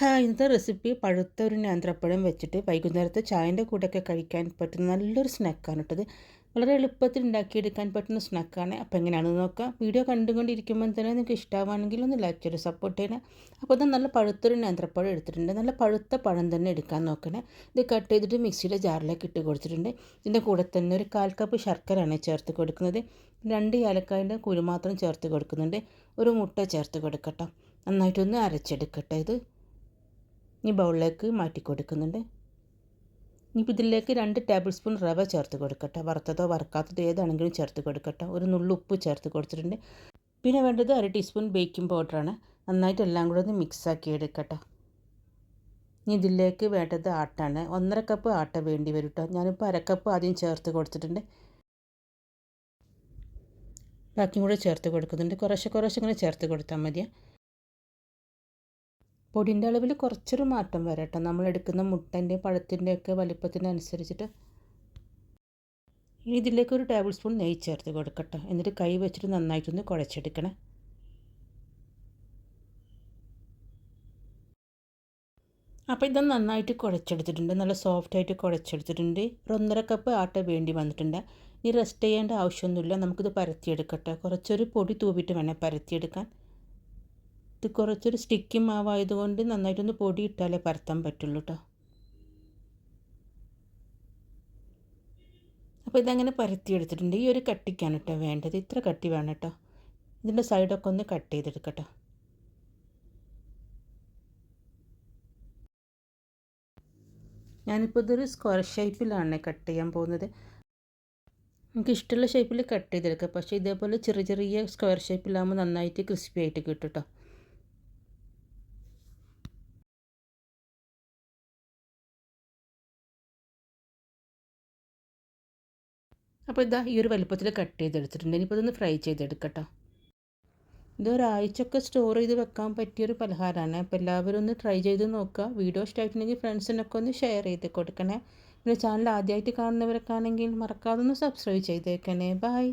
Hi ഇന്നത്തെ recipe പഴുത്ത ഒരു നേന്ത്രപ്പഴം വെച്ചിട്ട് വൈകുന്നേരത്തെ ചായന്റെ കൂടെയൊക്കെ കഴിക്കാൻ പറ്റുന്ന നല്ലൊരു സ്നാക്കാണ് കേട്ടത് വളരെ എളുപ്പത്തിൽ ഉണ്ടാക്കിയെടുക്കാൻ പറ്റുന്ന സ്നാക്കാണ്. അപ്പോൾ എങ്ങനെയാണെന്ന് നോക്കാം. വീഡിയോ കണ്ടുകൊണ്ടിരിക്കുമ്പോൾ തന്നെ നിങ്ങൾക്ക് ഇഷ്ടമാണെങ്കിൽ ഒന്ന് ലൈക്ക് ചെയ്ത് സപ്പോർട്ട് ചെയ്യണേ അപ്പോൾ തന്നെ നല്ല പഴുത്തൊരു നേന്ത്രപ്പഴം എടുത്തിട്ടുണ്ട്. നല്ല പഴുത്ത പഴം തന്നെ എടുക്കാൻ നോക്കണേ ഇത് കട്ട് ചെയ്തിട്ട് മിക്സിയുടെ ജാറിലേക്ക് ഇട്ട് കൊടുത്തിട്ടുണ്ട്. ഇതിന്റെ കൂടെ തന്നെ ഒരു കാൽ കപ്പ് ശർക്കരയാണ് ചേർത്ത് കൊടുക്കുന്നത്. രണ്ട് ഏലക്കായന്റെ കുരു മാത്രം ചേർത്ത് കൊടുക്കുന്നുണ്ട്. ഒരു മുട്ട ചേർത്ത് കൊടുക്കട്ടോ. നന്നായിട്ടൊന്ന് അരച്ചെടുക്കട്ടെ ഇത്. ഇനി ബൗളിലേക്ക് മാറ്റി കൊടുക്കുന്നുണ്ട്. ഇനിയിപ്പോൾ ഇതിലേക്ക് രണ്ട് ടേബിൾ സ്പൂൺ റവ ചേർത്ത് കൊടുക്കട്ടെ. വറുത്തതോ വറുക്കാത്തതോ ഏതാണെങ്കിലും ചേർത്ത് കൊടുക്കട്ടെ. ഒരു നുള്ളു ഉപ്പ് ചേർത്ത് കൊടുത്തിട്ടുണ്ട്. പിന്നെ വേണ്ടത് അര ടീസ്പൂൺ ബേക്കിംഗ് പൗഡറാണ്. നന്നായിട്ട് എല്ലാം കൂടെ ഒന്ന് മിക്സാക്കി എടുക്കട്ടെ. ഇനി ഇതിലേക്ക് വേണ്ടത് ആട്ടാണ്. ഒന്നര കപ്പ് ആട്ട വേണ്ടി വരും കേട്ടോ ഞാനിപ്പോൾ അരക്കപ്പ് ആദ്യം ചേർത്ത് കൊടുത്തിട്ടുണ്ട്. ബാക്കിയും കൂടെ ചേർത്ത് കൊടുക്കുന്നുണ്ട്. കുറേശ്ശെ കുറേശ്ശെ ഇങ്ങനെ ചേർത്ത് കൊടുത്താൽ മതിയാണ് പൊടിന്റെ അളവിൽ കുറച്ചൊരു മാറ്റം വരട്ടെ നമ്മൾ എടുക്കുന്ന മുട്ടന്റെ പഴത്തിന്റെയൊക്കെ വലിപ്പത്തിനനുസരിച്ചിട്ട് ഇനി ഇതിലേക്ക് ഒരു ടേബിൾ സ്പൂൺ നെയ്യ് ചേർത്ത് കൊടുക്കട്ടെ. എന്നിട്ട് കൈ വെച്ചിട്ട് നന്നായിട്ടൊന്ന് കുഴച്ചെടുക്കണം. അപ്പോൾ ഇത് നന്നായിട്ട് കുഴച്ചെടുത്തിട്ടുണ്ട്. നല്ല സോഫ്റ്റായിട്ട് കുഴച്ചെടുത്തിട്ടുണ്ട്. ഒരു ഒന്നര കപ്പ് ആട്ട വേണ്ടി വന്നിട്ടുണ്ട്. ഇനി റെസ്റ്റ് ചെയ്യേണ്ട ആവശ്യമൊന്നുമില്ല. നമുക്കിത് പരത്തിയെടുക്കട്ടെ. കുറച്ചൊരു പൊടി തൂവിട്ട് വേണേൽ പരത്തിയെടുക്കാൻ. ഇത് കുറച്ചൊരു സ്റ്റിക്കി മാവായതുകൊണ്ട് നന്നായിട്ടൊന്ന് പൊടി ഇട്ടാലേ പരത്താൻ പറ്റുള്ളൂ കേട്ടോ അപ്പോൾ ഇതങ്ങനെ പരത്തിയെടുത്തിട്ടുണ്ട് ഈ ഒരു കട്ടിക്കാണ് കേട്ടോ വേണ്ടത്. ഇത്ര കട്ടി വേണം കേട്ടോ ഇതിന്റെ സൈഡൊക്കെ ഒന്ന് കട്ട് ചെയ്തെടുക്കട്ടോ ഞാനിപ്പോൾ ഇതൊരു സ്ക്വയർ ഷേപ്പിലാണ് കട്ട് ചെയ്യാൻ പോകുന്നത്. നമുക്ക് ഇഷ്ടമുള്ള ഷേപ്പിൽ കട്ട് ചെയ്തെടുക്കാം. പക്ഷേ ഇതേപോലെ ചെറിയ ചെറിയ സ്ക്വയർ ഷേപ്പിലാകുമ്പോൾ നന്നായിട്ട് ക്രിസ്പി ആയിട്ട് കിട്ടും കേട്ടോ അപ്പോൾ ഇതാ ഈ ഒരു വലുപ്പത്തിൽ കട്ട് ചെയ്തെടുത്തിട്ടുണ്ട്. ഇനിയിപ്പോൾ ഇതൊന്ന് ഫ്രൈ ചെയ്തെടുക്കട്ടോ. ഇതൊരാഴ്ചയൊക്കെ സ്റ്റോർ ചെയ്ത് വെക്കാൻ പറ്റിയൊരു പലഹാരമാണ്. അപ്പോൾ എല്ലാവരും ഒന്ന് ട്രൈ ചെയ്ത് നോക്കുക. വീഡിയോ ഇഷ്ടമായിട്ടുണ്ടെങ്കിൽ ഫ്രണ്ട്സിനൊക്കെ ഒന്ന് ഷെയർ ചെയ്ത് കൊടുക്കണേ. പിന്നെ ചാനൽ ആദ്യമായിട്ട് കാണുന്നവരൊക്കെ ആണെങ്കിൽ മറക്കാതെ ഒന്ന് സബ്സ്ക്രൈബ് ചെയ്തേക്കണേ. ബൈ